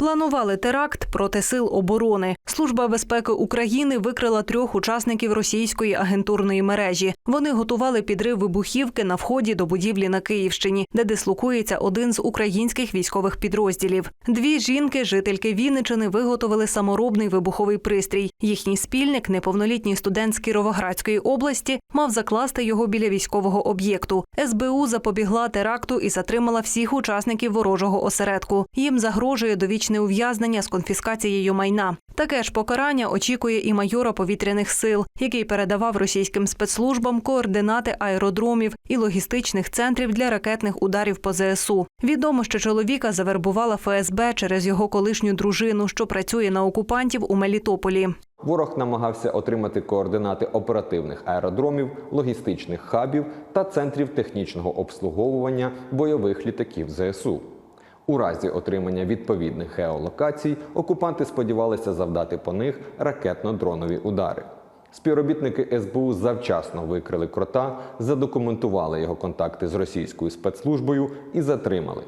Планували теракт проти сил оборони. Служба безпеки України викрила трьох учасників російської агентурної мережі. Вони готували підрив вибухівки на вході до будівлі на Київщині, де дислокується один з українських військових підрозділів. Дві жінки, жительки Вінничини, виготовили саморобний вибуховий пристрій. Їхній спільник, неповнолітній студент з Кіровоградської області, мав закласти його біля військового об'єкту. СБУ запобігла теракту і затримала всіх учасників ворожого осередку. Їм загрожує довічне ув'язнення з конфіскацією майна. Таке ж покарання очікує і майора повітряних сил, який передавав російським спецслужбам координати аеродромів і логістичних центрів для ракетних ударів по ЗСУ. Відомо, що чоловіка завербувала ФСБ через його колишню дружину, що працює на окупантів у Мелітополі. Ворог намагався отримати координати оперативних аеродромів, логістичних хабів та центрів технічного обслуговування бойових літаків ЗСУ. У разі отримання відповідних геолокацій окупанти сподівалися завдати по них ракетно-дронові удари. Співробітники СБУ завчасно викрили крота, задокументували його контакти з російською спецслужбою і затримали.